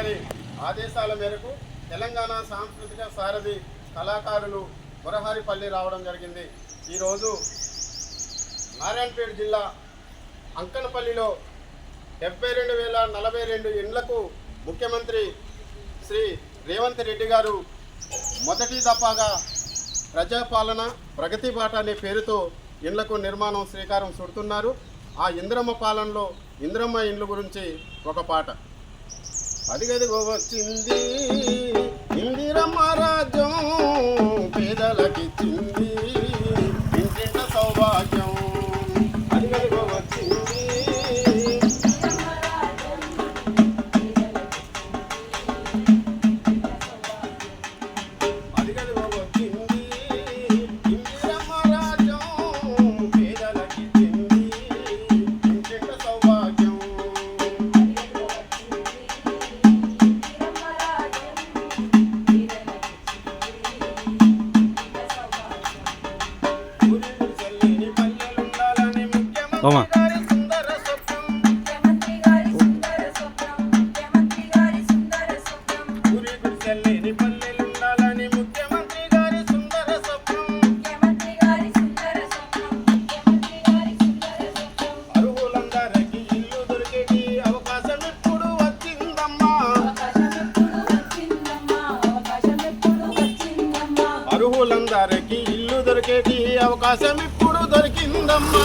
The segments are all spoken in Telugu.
గారి ఆదేశాల మేరకు తెలంగాణ సాంస్కృతిక సారథి కళాకారులు మురహారిపల్లి రావడం జరిగింది. ఈరోజు నారాయణపేట జిల్లా అంకనపల్లిలో డెబ్బై రెండు వేల నలభై రెండు ఇండ్లకు ముఖ్యమంత్రి శ్రీ రేవంత్ రెడ్డి గారు మొదటి దఫాగా ప్రజాపాలన ప్రగతి బాట అనే పేరుతో ఇండ్లకు నిర్మాణం శ్రీకారం చుడుతున్నారు. ఆ ఇంద్రమ్మ పాలనలో ఇంద్రమ్మ ఇండ్ల గురించి ఒక పాట. అదిగదిగో వచ్చింది స్వప్నం అర్హులందరికీ ఇల్లు దొరికేటి అవకాశం ఇప్పుడు వచ్చిందమ్మా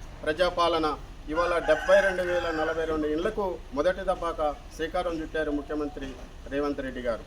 ప్రజాపాలన ఇవాళ డెబ్బై రెండు వేల నలభై రెండు ఇళ్ళకు మొదటి దఫాక శ్రీకారం చుట్టారు ముఖ్యమంత్రి రేవంత్ రెడ్డి గారు.